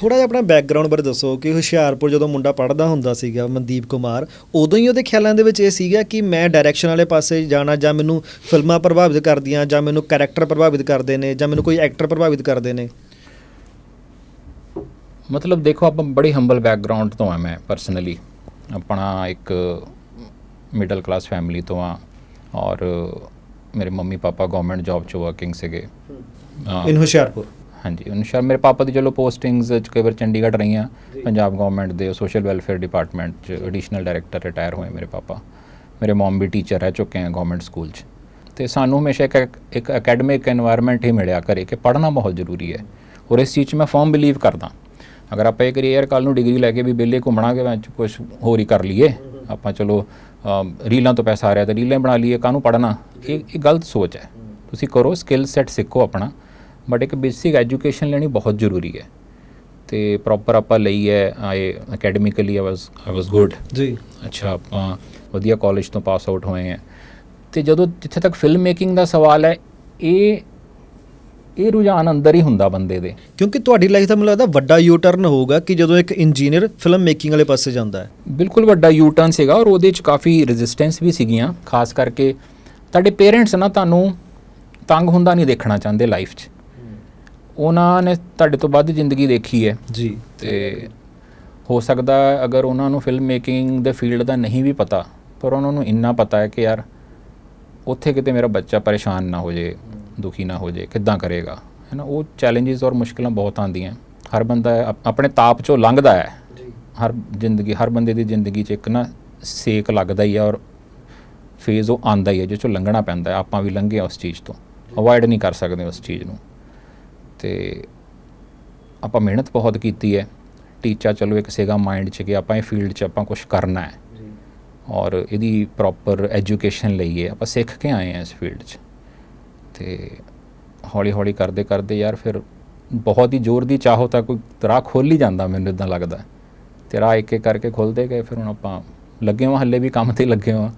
ਥੋੜਾ ਜਿਹਾ ਆਪਣਾ ਬੈਕਗ੍ਰਾਉਂਡ ਬਾਰੇ ਦੱਸੋ ਕਿ ਹੁਸ਼ਿਆਰਪੁਰ ਜਦੋਂ ਮੁੰਡਾ ਪੜ੍ਹਦਾ ਹੁੰਦਾ ਸੀਗਾ ਮਨਦੀਪ ਕੁਮਾਰ ਉਦੋਂ ਹੀ ਉਹਦੇ ਖਿਆਲਾਂ ਦੇ ਵਿੱਚ ਇਹ ਸੀਗਾ ਕਿ ਮੈਂ ਡਾਇਰੈਕਸ਼ਨ ਵਾਲੇ ਪਾਸੇ ਜਾਣਾ ਜਾਂ ਮੈਨੂੰ ਫਿਲਮਾਂ ਪ੍ਰਭਾਵਿਤ ਕਰਦੀਆਂ ਜਾਂ ਮੈਨੂੰ ਕੈਰੈਕਟਰ ਪ੍ਰਭਾਵਿਤ ਕਰਦੇ ਨੇ ਜਾਂ ਮੈਨੂੰ ਕੋਈ ਐਕਟਰ ਪ੍ਰਭਾਵਿਤ ਕਰਦੇ ਨੇ? ਮਤਲਬ ਦੇਖੋ ਆਪਾਂ ਬੜੀ ਹੰਬਲ ਬੈਕਗ੍ਰਾਉਂਡ ਤੋਂ ਆ ਮੈਂ ਪਰਸਨਲੀ ਆਪਣਾ ਇੱਕ ਮਿਡਲ ਕਲਾਸ ਫੈਮਿਲੀ ਤੋਂ ਆ ਔਰ ਮੇਰੇ ਮੰਮੀ ਪਾਪਾ ਗਵਰਨਮੈਂਟ ਜੌਬ 'ਚ ਵਰਕਿੰਗ ਸੀਗੇ। ਇਨ ਹੁਸ਼ਿਆਰਪੁਰ? ਹਾਂਜੀ ਅਨੁਸ਼ਾਰ ਮੇਰੇ ਪਾਪਾ ਦੀ ਚਲੋ ਪੋਸਟਿੰਗਸ ਚ ਕਈ ਵਾਰ ਚੰਡੀਗੜ੍ਹ ਰਹੀਆਂ ਪੰਜਾਬ ਗਵਰਨਮੈਂਟ ਦੇ ਸੋਸ਼ਲ ਵੈਲਫੇਅਰ ਡਿਪਾਰਟਮੈਂਟ ਚ ਐਡੀਸ਼ਨਲ ਡਾਇਰੈਕਟਰ ਰਿਟਾਇਰ ਹੋਏ ਮੇਰੇ ਪਾਪਾ। ਮੇਰੇ ਮਮ ਵੀ ਟੀਚਰ ਰਹਿ ਚੁੱਕੇ ਹਨ ਗਵਰਨਮੈਂਟ ਸਕੂਲ ਚ। ਤੇ ਸਾਨੂੰ ਹਮੇਸ਼ਾ ਇੱਕ ਇੱਕ ਅਕੈਡਮਿਕ এনवायरमेंट ਹੀ ਮਿਲਿਆ ਕਰੇ ਕਿ ਪੜ੍ਹਨਾ ਬਹੁਤ ਜ਼ਰੂਰੀ ਹੈ। ਔਰ ਇਸ ਚੀਜ਼ 'ਚ ਮੈਂ ਫਰਮ ਬਿਲੀਵ ਕਰਦਾ। ਅਗਰ ਆਪਾਂ ਇਹ ਕਰੀਏ ਯਾਰ ਕੱਲ ਨੂੰ ਡਿਗਰੀ ਲੈ ਕੇ ਵੀ ਬੇਲੇ ਘੁੰਮਣਾ ਕਿ ਵਿੱਚ ਕੁਝ ਹੋਰ ਹੀ ਕਰ ਲਈਏ ਆਪਾਂ ਚਲੋ ਰੀਲਾਂ ਤੋਂ ਪੈਸਾ ਆ ਰਿਹਾ ਤਾਂ ਰੀਲਾਂ ਬਣਾ ਲਈਏ ਕਾਹਨੂੰ ਪੜ੍ਹਨਾ? ਇਹ ਇਹ ਗਲਤ ਸੋਚ ਹੈ। ਤੁਸੀਂ ਕਰੋ ਸਕਿੱਲ ਸੈਟ ਸਿੱਖੋ ਆਪਣਾ। ਬਟ ਇੱਕ ਬੇਸਿਕ ਐਜੂਕੇਸ਼ਨ ਲੈਣੀ ਬਹੁਤ ਜ਼ਰੂਰੀ ਹੈ। ਤੇ ਪ੍ਰੋਪਰ ਆਪਾਂ ਲਈ ਹੈ ਆਏ academically I was I was good ਜੀ। ਅੱਛਾ ਆਪਾਂ ਵਧੀਆ ਕਾਲਜ ਤੋਂ ਪਾਸ ਆਊਟ ਹੋਏ ਹਾਂ। ਤੇ ਜਦੋਂ ਜਿੱਥੇ ਤੱਕ ਫਿਲਮ ਮੇਕਿੰਗ ਦਾ ਸਵਾਲ ਹੈ ਇਹ ਇਹ ਰੁਝਾਨ ਅੰਦਰ ਹੀ ਹੁੰਦਾ ਬੰਦੇ ਦੇ। ਕਿਉਂਕਿ ਤੁਹਾਡੀ ਲਾਈਫ ਦਾ ਮੈਨੂੰ ਲੱਗਦਾ ਵੱਡਾ ਯੂ ਟਰਨ ਹੋਊਗਾ ਕਿ ਜਦੋਂ ਇੱਕ ਇੰਜੀਨੀਅਰ ਫਿਲਮ ਮੇਕਿੰਗ ਵਾਲੇ ਪਾਸੇ ਜਾਂਦਾ ਹੈ। ਬਿਲਕੁਲ ਵੱਡਾ ਯੂ ਟਰਨ ਸੀਗਾ ਔਰ ਉਹਦੇ ਚ ਕਾਫੀ ਰੈਜ਼ਿਸਟੈਂਸ ਵੀ ਸੀਗੀਆਂ। ਖਾਸ ਕਰਕੇ ਤੁਹਾਡੇ ਪੇਰੈਂਟਸ ਨਾ ਤੁਹਾਨੂੰ ਤੰਗ ਹੁੰਦਾ ਨਹੀਂ ਦੇਖਣਾ ਚਾਹੁੰਦੇ ਲਾਈਫ 'ਚ। ਉਹਨਾਂ ਨੇ ਤੁਹਾਡੇ ਤੋਂ ਵੱਧ ਜ਼ਿੰਦਗੀ ਦੇਖੀ ਹੈ। ਜੀ। ਤੇ ਹੋ ਸਕਦਾ ਅਗਰ ਉਹਨਾਂ ਨੂੰ ਫਿਲਮ ਮੇਕਿੰਗ ਦੇ ਫੀਲਡ ਦਾ ਨਹੀਂ ਵੀ ਪਤਾ ਪਰ ਉਹਨਾਂ ਨੂੰ ਇੰਨਾ ਪਤਾ ਹੈ ਕਿ ਯਾਰ ਉੱਥੇ ਕਿਤੇ ਮੇਰਾ ਬੱਚਾ ਪਰੇਸ਼ਾਨ ਨਾ ਹੋ ਜੇ ਦੁਖੀ ਨਾ ਹੋ ਜੇ ਕਿੱਦਾਂ ਕਰੇਗਾ? ਹੈ ਨਾ ਉਹ ਚੈਲੰਜਸ ਔਰ ਮੁਸ਼ਕਲਾਂ ਬਹੁਤ ਆਉਂਦੀਆਂ। ਹਰ ਬੰਦਾ ਆਪ- ਆਪਣੇ ਤਾਪ ਚੋਂ ਲੰਘਦਾ ਹੈ। ਹਰ ਜ਼ਿੰਦਗੀ ਹਰ ਬੰਦੇ ਦੀ ਜ਼ਿੰਦਗੀ 'ਚ ਇੱਕ ਨਾ ਸੇਕ ਲੱਗਦਾ ਹੀ ਹੈ ਔਰ ਫੇਜ਼ ਉਹ ਆਂਦਾ ਹੀ ਹੈ ਜਿਸ ਚੋਂ ਲੰਘਣਾ ਪੈਂਦਾ ਹੈ। ਆਪਾਂ ਵੀ ਲੰਘੇ ਉਸ ਚੀਜ਼ ਤੋਂ। ਅਵੋਇਡ ਨਹੀਂ ਕਰ ਸਕਦੇ ਉਸ ਚੀਜ਼ ਨੂੰ। ਤੇ ਆਪਾਂ ਮਿਹਨਤ ਬਹੁਤ ਕੀਤੀ ਹੈ। ਟੀਚਾ ਚਲੋ ਇੱਕ ਸੀਗਾ ਮਾਈਂਡ 'ਚ ਕਿ ਆਪਾਂ ਇਹ ਫੀਲਡ 'ਚ ਆਪਾਂ ਕੁਝ ਕਰਨਾ ਹੈ। ਔਰ ਇਹਦੀ ਪ੍ਰੋਪਰ ਐਜੂਕੇਸ਼ਨ ਲਈਏ ਆਪਾਂ ਸਿੱਖ ਕੇ ਆਏ ਹਾਂ ਇਸ ਫੀਲਡ 'ਚ। ਤੇ ਹੌਲੀ ਹੌਲੀ ਕਰਦੇ ਕਰਦੇ ਯਾਰ ਫਿਰ ਬਹੁਤ ਹੀ ਜ਼ੋਰ ਦੀ ਚਾਹੋ ਤਾਂ ਕੋਈ ਰਾਹ ਖੋਲ ਹੀ ਜਾਂਦਾ ਮੈਨੂੰ ਇਦਾਂ ਲੱਗਦਾ। ਤੇ ਰਾਹ ਇੱਕ ਇੱਕ ਕਰਕੇ ਖੁੱਲਦੇ ਗਏ ਫਿਰ ਹੁਣ ਆਪਾਂ ਲੱਗੇ ਹਾਂ ਹੱਲੇ ਵੀ ਕੰਮ ਤੇ ਲੱਗੇ ਹਾਂ।